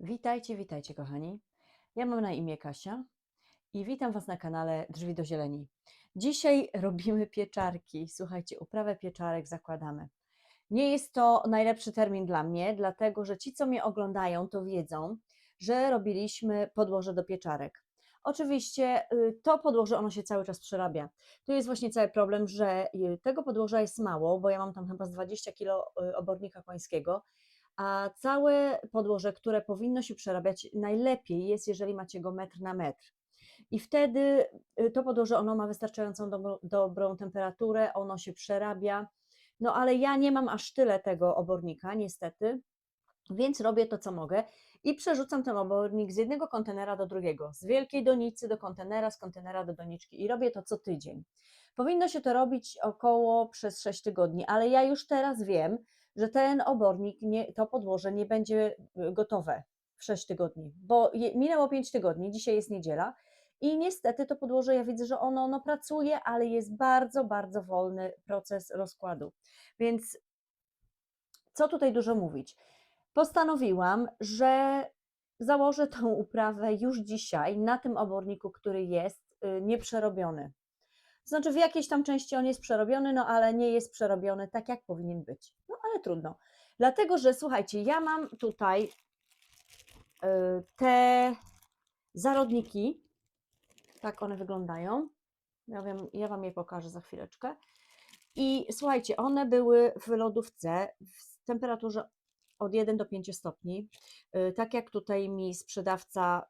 Witajcie, witajcie kochani. Ja mam na imię Kasia i witam Was na kanale Drzwi do Zieleni. Dzisiaj robimy pieczarki. Słuchajcie, uprawę pieczarek zakładamy. Nie jest to najlepszy termin dla mnie, dlatego że ci, co mnie oglądają, to wiedzą, że robiliśmy podłoże do pieczarek. Oczywiście y, to podłoże, ono się cały czas przerabia. Tu jest właśnie cały problem, że y, tego podłoża jest mało, bo ja mam tam chyba z 20 kg obornika końskiego, a całe podłoże, które powinno się przerabiać, najlepiej jest, jeżeli macie go metr na metr. I wtedy y, to podłoże, ono ma wystarczającą dobrą, dobrą temperaturę, ono się przerabia. No ale ja nie mam aż tyle tego obornika, niestety, więc robię to, co mogę i przerzucam ten obornik z jednego kontenera do drugiego, z wielkiej donicy do kontenera, z kontenera do doniczki i robię to co tydzień. Powinno się to robić około przez 6 tygodni, ale ja już teraz wiem, że ten obornik, nie, to podłoże nie będzie y, gotowe w 6 tygodni, bo minęło 5 tygodni, dzisiaj jest niedziela i niestety to podłoże, ja widzę, że ono, ono pracuje, ale jest bardzo, bardzo wolny proces rozkładu. Więc co tutaj dużo mówić? Postanowiłam, że założę tą uprawę już dzisiaj na tym oborniku, który jest y, nieprzerobiony. To znaczy w jakiejś tam części on jest przerobiony, no ale nie jest przerobiony tak, jak powinien być. No ale trudno. Dlatego, że słuchajcie, ja mam tutaj y, te zarodniki, tak one wyglądają. Ja, wiem, ja Wam je pokażę za chwileczkę. I słuchajcie, one były w lodówce w temperaturze od 1 do 5 stopni. Y, Tak jak tutaj mi sprzedawca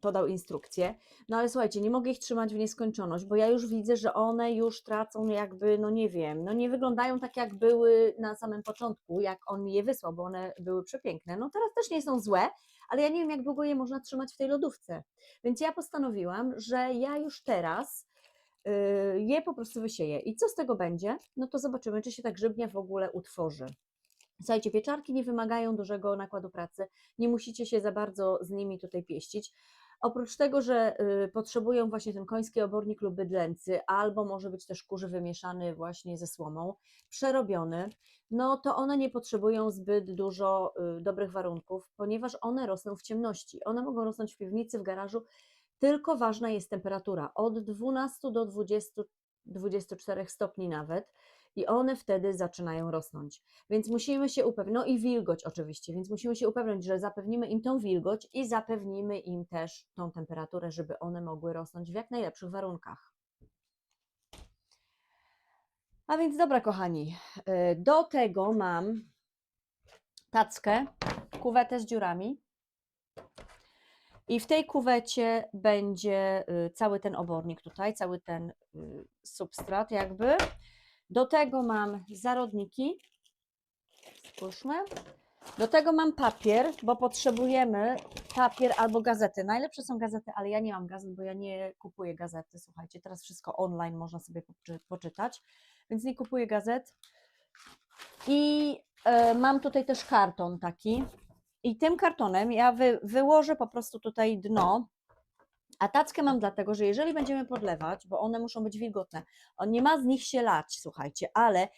podał instrukcję. No ale słuchajcie, nie mogę ich trzymać w nieskończoność, bo ja już widzę, że one już tracą jakby, no nie wiem, no nie wyglądają tak jak były na samym początku, jak on mi je wysłał, bo one były przepiękne. No teraz też nie są złe, ale ja nie wiem, jak długo je można trzymać w tej lodówce. Więc ja postanowiłam, że ja już teraz y, je po prostu wysieję. I co z tego będzie? No to zobaczymy, czy się ta grzybnia w ogóle utworzy. Słuchajcie, pieczarki nie wymagają dużego nakładu pracy, nie musicie się za bardzo z nimi tutaj pieścić. Oprócz tego, że y, potrzebują właśnie ten koński obornik lub bydlęcy, albo może być też kurzy wymieszany właśnie ze słomą, przerobiony, no to one nie potrzebują zbyt dużo y, dobrych warunków, ponieważ one rosną w ciemności. One mogą rosnąć w piwnicy, w garażu, tylko ważna jest temperatura od 12 do 20, 24 stopni nawet i one wtedy zaczynają rosnąć. Więc musimy się upewnić, no i wilgoć oczywiście, więc musimy się upewnić, że zapewnimy im tą wilgoć i zapewnimy im też tą temperaturę, żeby one mogły rosnąć w jak najlepszych warunkach. A więc dobra, kochani, y, do tego mam tackę, kuwetę z dziurami. I w tej kuwecie będzie y, cały ten obornik tutaj, cały ten y, substrat jakby. Do tego mam zarodniki. Spójrzmy. Do tego mam papier, bo potrzebujemy papier albo gazety. Najlepsze są gazety, ale ja nie mam gazet, bo ja nie kupuję gazety. Słuchajcie, teraz wszystko online można sobie poczy- poczytać, więc nie kupuję gazet. I e, mam tutaj też karton taki. I tym kartonem ja wy, wyłożę po prostu tutaj dno. A tackę mam dlatego, że jeżeli będziemy podlewać, bo one muszą być wilgotne, on nie ma z nich się lać, słuchajcie, ale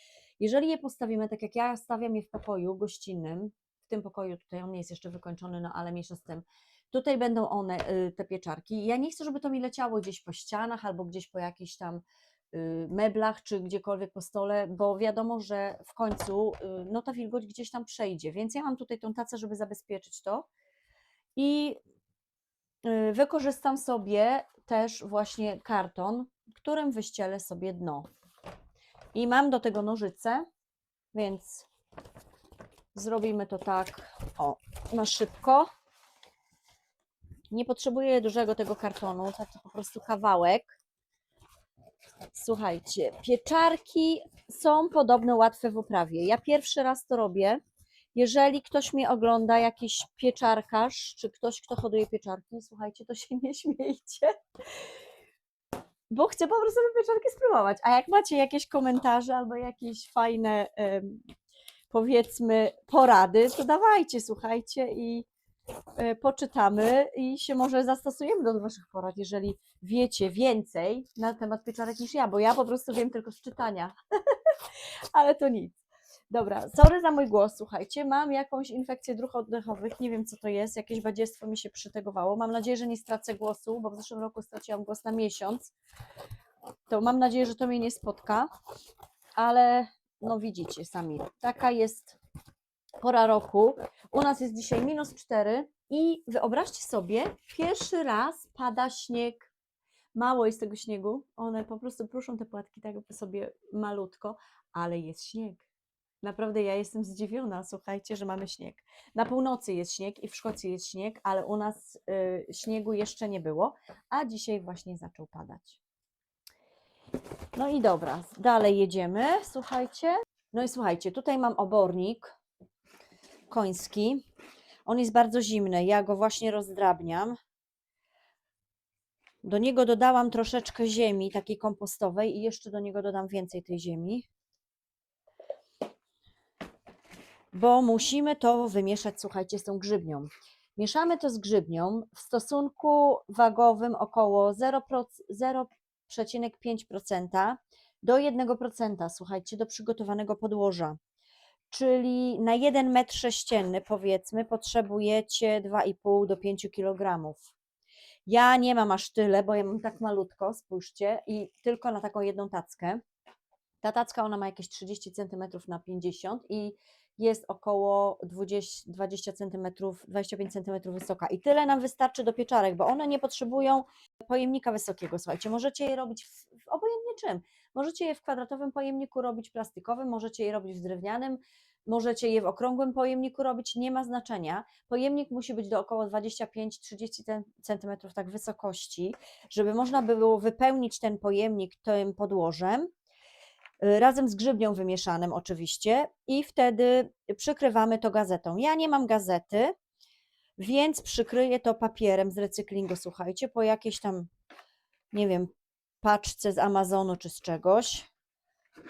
jeżeli je postawimy, tak jak ja stawiam je w pokoju gościnnym, w tym pokoju tutaj on nie jest jeszcze wykończony, no ale mniejsza z tym, tutaj będą one, y, te pieczarki. Ja nie chcę, żeby to mi leciało gdzieś po ścianach albo gdzieś po jakichś tam y, meblach czy gdziekolwiek po stole, bo wiadomo, że w końcu y, no ta wilgoć gdzieś tam przejdzie, więc ja mam tutaj tą tacę, żeby zabezpieczyć to i wykorzystam sobie też właśnie karton, którym wyścielę sobie dno. I mam do tego nożyce, więc zrobimy to tak, o, na szybko. Nie potrzebuję dużego tego kartonu, tak to po prostu kawałek. Słuchajcie, pieczarki są podobno łatwe w uprawie. Ja pierwszy raz to robię. Jeżeli ktoś mnie ogląda, jakiś pieczarkarz, czy ktoś, kto hoduje pieczarki, słuchajcie, to się nie śmiejcie, bo chcę po prostu te pieczarki spróbować. A jak macie jakieś komentarze albo jakieś fajne, powiedzmy, porady, to dawajcie, słuchajcie i e, poczytamy i się może zastosujemy do Waszych porad, jeżeli wiecie więcej na temat pieczarek niż ja, bo ja po prostu wiem tylko z czytania, ale to nic. Dobra, sorry za mój głos, słuchajcie, mam jakąś infekcję dróg oddechowych, nie wiem co to jest, jakieś badziestwo mi się przytegowało. Mam nadzieję, że nie stracę głosu, bo w zeszłym roku straciłam głos na miesiąc. To mam nadzieję, że to mnie nie spotka, ale no widzicie sami, taka jest pora roku. U nas jest dzisiaj minus 4 i wyobraźcie sobie, pierwszy raz pada śnieg. Mało jest tego śniegu, one po prostu pruszą te płatki tak sobie malutko, ale jest śnieg. Naprawdę ja jestem zdziwiona, słuchajcie, że mamy śnieg. Na północy jest śnieg i w Szkocji jest śnieg, ale u nas y, śniegu jeszcze nie było, a dzisiaj właśnie zaczął padać. No i dobra, dalej jedziemy, słuchajcie. No i słuchajcie, tutaj mam obornik koński. On jest bardzo zimny, ja go właśnie rozdrabniam. Do niego dodałam troszeczkę ziemi, takiej kompostowej i jeszcze do niego dodam więcej tej ziemi. Bo musimy to wymieszać, słuchajcie, z tą grzybnią. Mieszamy to z grzybnią w stosunku wagowym około 0%, 0,5% do 1%, słuchajcie, do przygotowanego podłoża. Czyli na 1 metr sześcienny, powiedzmy, potrzebujecie 2,5 do 5 kg. Ja nie mam aż tyle, bo ja mam tak malutko, spójrzcie, i tylko na taką jedną tackę. Ta tacka, ona ma jakieś 30 cm na 50 i jest około 20, 20 cm, 25 cm wysoka. I tyle nam wystarczy do pieczarek, bo one nie potrzebują pojemnika wysokiego. Słuchajcie, możecie je robić w, w obojętnie czym. Możecie je w kwadratowym pojemniku robić plastikowym, możecie je robić w drewnianym, możecie je w okrągłym pojemniku robić, nie ma znaczenia. Pojemnik musi być do około 25-30 cm tak wysokości, żeby można było wypełnić ten pojemnik tym podłożem razem z grzybnią wymieszanym oczywiście i wtedy przykrywamy to gazetą. Ja nie mam gazety, więc przykryję to papierem z recyklingu, słuchajcie, po jakiejś tam, nie wiem, paczce z Amazonu czy z czegoś.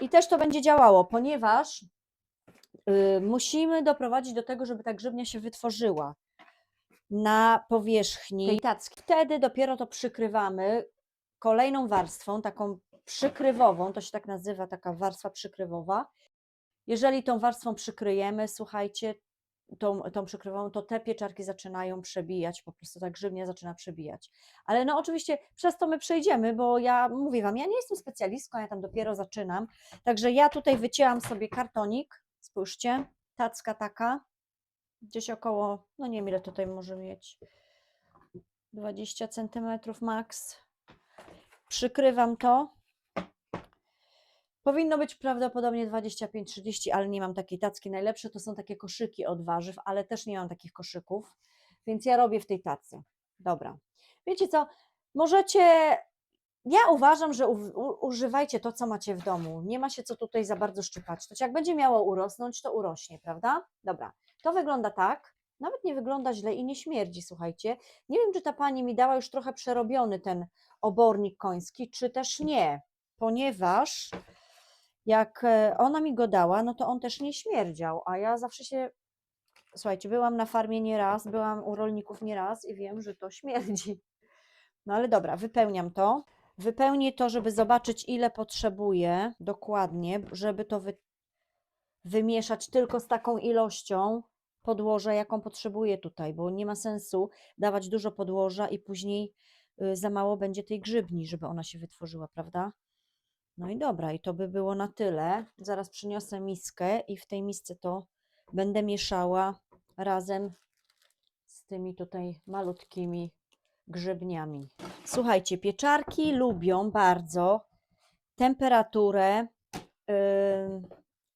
I też to będzie działało, ponieważ y, musimy doprowadzić do tego, żeby ta grzybnia się wytworzyła na powierzchni tej tacki. Wtedy dopiero to przykrywamy kolejną warstwą, taką przykrywową, to się tak nazywa, taka warstwa przykrywowa. Jeżeli tą warstwą przykryjemy, słuchajcie, tą, tą przykrywową, to te pieczarki zaczynają przebijać, po prostu ta grzybnia zaczyna przebijać. Ale no oczywiście przez to my przejdziemy, bo ja mówię Wam, ja nie jestem specjalistką, ja tam dopiero zaczynam, także ja tutaj wycięłam sobie kartonik, spójrzcie, tacka taka, gdzieś około, no nie wiem ile tutaj może mieć, 20 centymetrów max. Przykrywam to. Powinno być prawdopodobnie 25-30, ale nie mam takiej tacki. Najlepsze to są takie koszyki od warzyw, ale też nie mam takich koszyków, więc ja robię w tej tacy. Dobra. Wiecie co? Możecie. Ja uważam, że u, u, używajcie to, co macie w domu. Nie ma się co tutaj za bardzo szczypać. To jak będzie miało urosnąć, to urośnie, prawda? Dobra. To wygląda tak. Nawet nie wygląda źle i nie śmierdzi, słuchajcie. Nie wiem, czy ta pani mi dała już trochę przerobiony ten obornik koński, czy też nie, ponieważ jak e, ona mi go dała, no to on też nie śmierdział, a ja zawsze się, słuchajcie, byłam na farmie nieraz, byłam u rolników nieraz i wiem, że to śmierdzi. No ale dobra, wypełniam to. Wypełnię to, żeby zobaczyć, ile potrzebuję dokładnie, żeby to wy, wymieszać tylko z taką ilością podłoża, jaką potrzebuję tutaj, bo nie ma sensu dawać dużo podłoża i później y, za mało będzie tej grzybni, żeby ona się wytworzyła, prawda? No i dobra, i to by było na tyle. Zaraz przyniosę miskę i w tej misce to będę mieszała razem z tymi tutaj malutkimi grzybniami. Słuchajcie, pieczarki lubią bardzo temperaturę yy,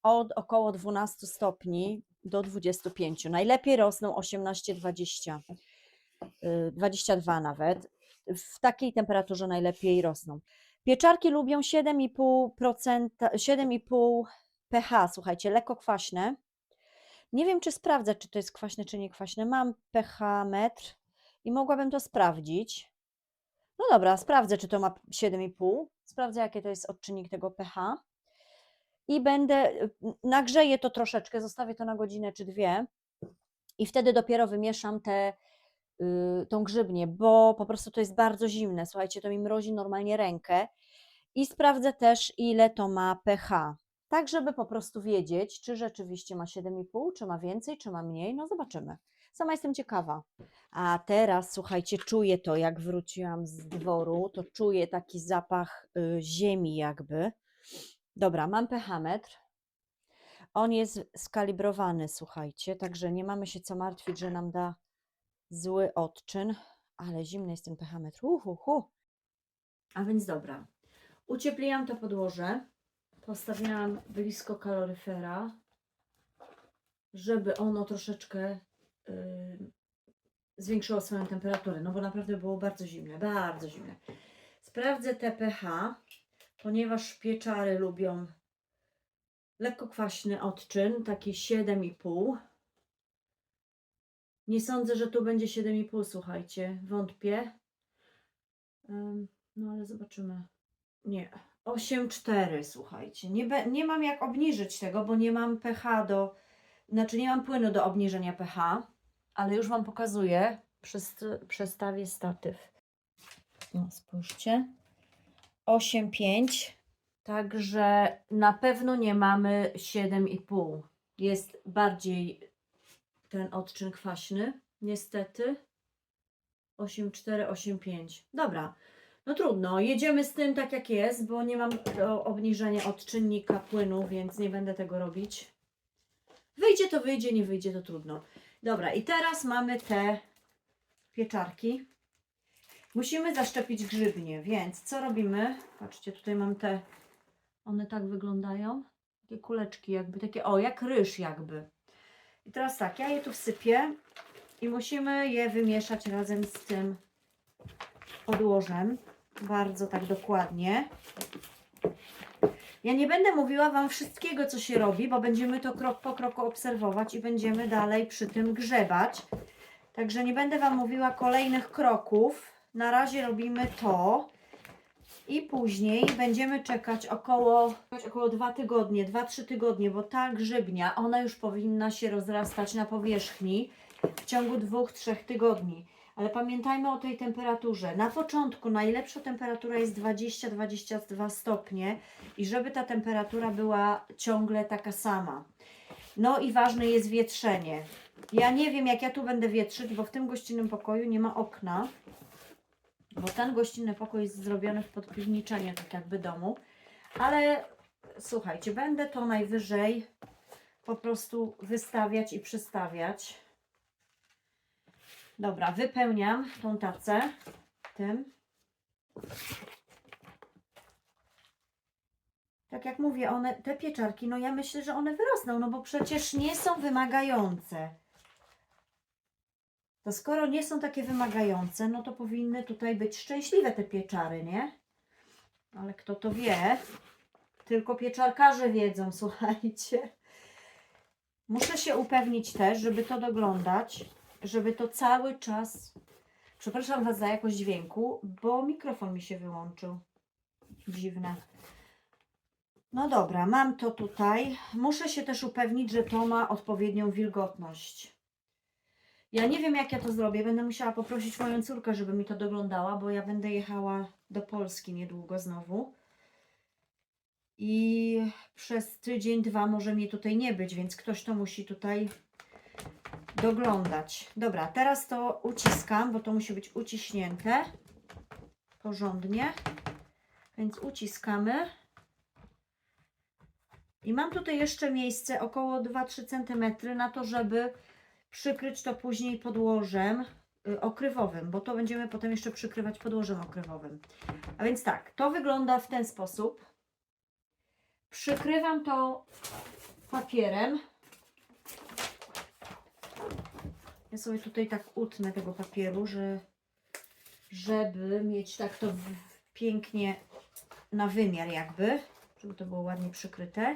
od około 12 stopni do 25. Najlepiej rosną 18-20, yy, 22 nawet. W takiej temperaturze najlepiej rosną. Pieczarki lubią 7,5%, 7,5 pH, słuchajcie, lekko kwaśne. Nie wiem, czy sprawdzę, czy to jest kwaśne, czy nie kwaśne. Mam pH metr i mogłabym to sprawdzić. No dobra, sprawdzę, czy to ma 7,5. Sprawdzę, jaki to jest odczynnik tego pH. I będę, nagrzeję to troszeczkę, zostawię to na godzinę czy dwie i wtedy dopiero wymieszam te, tą grzybnię, bo po prostu to jest bardzo zimne. Słuchajcie, to mi mrozi normalnie rękę. I sprawdzę też, ile to ma pH. tak żeby po prostu wiedzieć, czy rzeczywiście ma 7,5, czy ma więcej, czy ma mniej. No zobaczymy. Sama jestem ciekawa. A teraz, słuchajcie, czuję to, jak wróciłam z dworu, to czuję taki zapach y, ziemi jakby. Dobra, mam pechametr. On jest skalibrowany, słuchajcie, także nie mamy się co martwić, że nam da zły odczyn, ale zimny jest ten pechametr. Uhuhu. A więc dobra. Uciepliłam to podłoże. Postawiłam blisko kaloryfera, żeby ono troszeczkę yy, zwiększyło swoją temperaturę, no bo naprawdę było bardzo zimne, bardzo zimne. Sprawdzę TPH, ponieważ pieczary lubią lekko kwaśny odczyn, taki 7,5. Nie sądzę, że tu będzie 7,5, słuchajcie, wątpię. No ale zobaczymy. Nie, 8,4, słuchajcie. Nie, be, nie mam jak obniżyć tego, bo nie mam pH do, znaczy nie mam płynu do obniżenia pH, ale już Wam pokazuję. Przest, przestawię statyw. No, spójrzcie. 8,5. Także na pewno nie mamy 7,5. Jest bardziej ten odczyn kwaśny, niestety. 8,4, 8,5. Dobra, no trudno. Jedziemy z tym tak jak jest, bo nie mam do obniżenia odczynnika płynu, więc nie będę tego robić. Wyjdzie to wyjdzie, nie wyjdzie to trudno. Dobra, i teraz mamy te pieczarki. Musimy zaszczepić grzybnie, więc co robimy? Patrzcie, tutaj mam te, one tak wyglądają. Takie kuleczki jakby, takie, o, jak ryż jakby. I teraz tak, ja je tu wsypię i musimy je wymieszać razem z tym podłożem. Bardzo tak dokładnie. Ja nie będę mówiła Wam wszystkiego, co się robi, bo będziemy to krok po kroku obserwować i będziemy dalej przy tym grzebać. Także nie będę Wam mówiła kolejnych kroków. Na razie robimy to i później będziemy czekać około, około 2 tygodnie, 2-3 tygodnie, bo ta grzybnia, ona już powinna się rozrastać na powierzchni w ciągu 2-3 tygodni. Ale pamiętajmy o tej temperaturze. Na początku najlepsza temperatura jest 20-22 stopnie i żeby ta temperatura była ciągle taka sama. No i ważne jest wietrzenie. Ja nie wiem, jak ja tu będę wietrzyć, bo w tym gościnnym pokoju nie ma okna. Bo ten gościnny pokój jest zrobiony w podpiwniczeniu, tak jakby domu. Ale słuchajcie, będę to najwyżej po prostu wystawiać i przystawiać. Dobra, wypełniam tą tacę tym. Tak jak mówię, one, te pieczarki, no ja myślę, że one wyrosną, no bo przecież nie są wymagające. To skoro nie są takie wymagające, no to powinny tutaj być szczęśliwe te pieczary, nie? Ale kto to wie? Tylko pieczarkarze wiedzą, słuchajcie. Muszę się upewnić też, żeby to doglądać, żeby to cały czas. Przepraszam Was za jakość dźwięku, bo mikrofon mi się wyłączył. Dziwne. No dobra, mam to tutaj. Muszę się też upewnić, że to ma odpowiednią wilgotność. Ja nie wiem, jak ja to zrobię. Będę musiała poprosić moją córkę, żeby mi to doglądała, bo ja będę jechała do Polski niedługo znowu. I przez tydzień, dwa może mnie tutaj nie być, więc ktoś to musi tutaj doglądać. Dobra, teraz to uciskam, bo to musi być uciśnięte porządnie. Więc uciskamy. I mam tutaj jeszcze miejsce około 2-3 cm na to, żeby przykryć to później podłożem y, okrywowym, bo to będziemy potem jeszcze przykrywać podłożem okrywowym. A więc tak, to wygląda w ten sposób. Przykrywam to papierem. Ja sobie tutaj tak utnę tego papieru, że, żeby mieć tak to pięknie na wymiar jakby, żeby to było ładnie przykryte.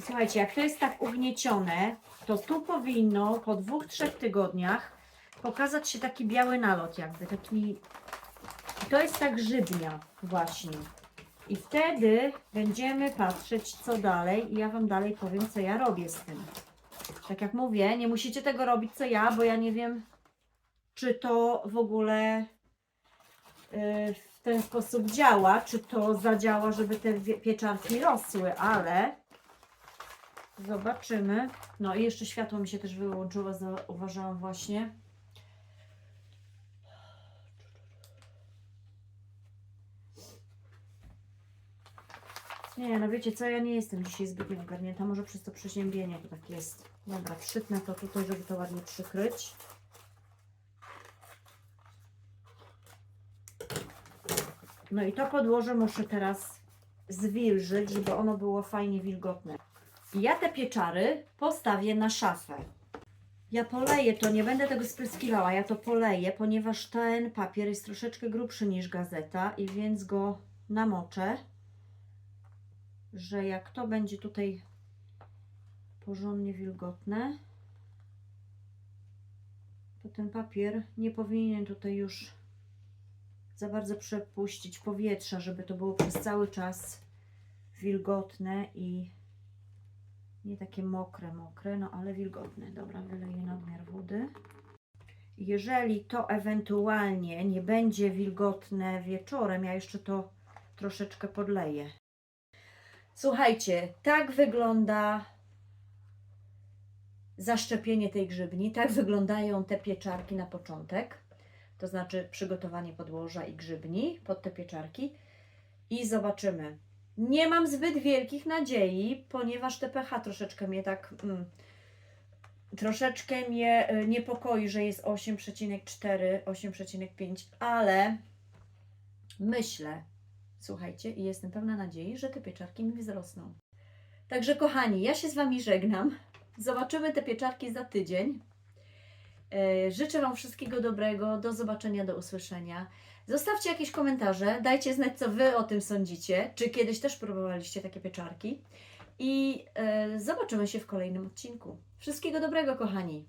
Słuchajcie, jak to jest tak ugniecione, to tu powinno po dwóch, trzech tygodniach pokazać się taki biały nalot jakby, taki... To jest tak grzybnia właśnie. I wtedy będziemy patrzeć, co dalej i ja Wam dalej powiem, co ja robię z tym. Tak jak mówię, nie musicie tego robić, co ja, bo ja nie wiem, czy to w ogóle yy, ten sposób działa, czy to zadziała, żeby te pieczarki rosły, ale zobaczymy. No i jeszcze światło mi się też wyłączyło, zauważyłam właśnie. Nie, no wiecie co, ja nie jestem dzisiaj zbytnio ogarnięta, może przez to przeziębienie to tak jest. Dobra, przytnę to tutaj, żeby to ładnie przykryć. No i to podłoże muszę teraz zwilżyć, żeby ono było fajnie wilgotne. Ja te pieczary postawię na szafę. Ja poleję to, nie będę tego spryskiwała, ja to poleję, ponieważ ten papier jest troszeczkę grubszy niż gazeta i więc go namoczę, że jak to będzie tutaj porządnie wilgotne, to ten papier nie powinien tutaj już za bardzo przepuścić powietrza, żeby to było przez cały czas wilgotne i nie takie mokre, mokre, no ale wilgotne. Dobra, wyleję nadmiar wody. Jeżeli to ewentualnie nie będzie wilgotne wieczorem, ja jeszcze to troszeczkę podleję. Słuchajcie, tak wygląda zaszczepienie tej grzybni. Tak wyglądają te pieczarki na początek. To znaczy przygotowanie podłoża i grzybni pod te pieczarki. I zobaczymy. Nie mam zbyt wielkich nadziei, ponieważ te pH troszeczkę mnie tak. Mm, troszeczkę mnie y, niepokoi, że jest 8,4, 8,5, ale myślę, słuchajcie, i jestem pełna nadziei, że te pieczarki mi wzrosną. Także, kochani, ja się z Wami żegnam. Zobaczymy te pieczarki za tydzień. E, Życzę Wam wszystkiego dobrego. Do zobaczenia, do usłyszenia. Zostawcie jakieś komentarze, dajcie znać, co Wy o tym sądzicie. Czy kiedyś też próbowaliście takie pieczarki? I e, zobaczymy się w kolejnym odcinku. Wszystkiego dobrego, kochani.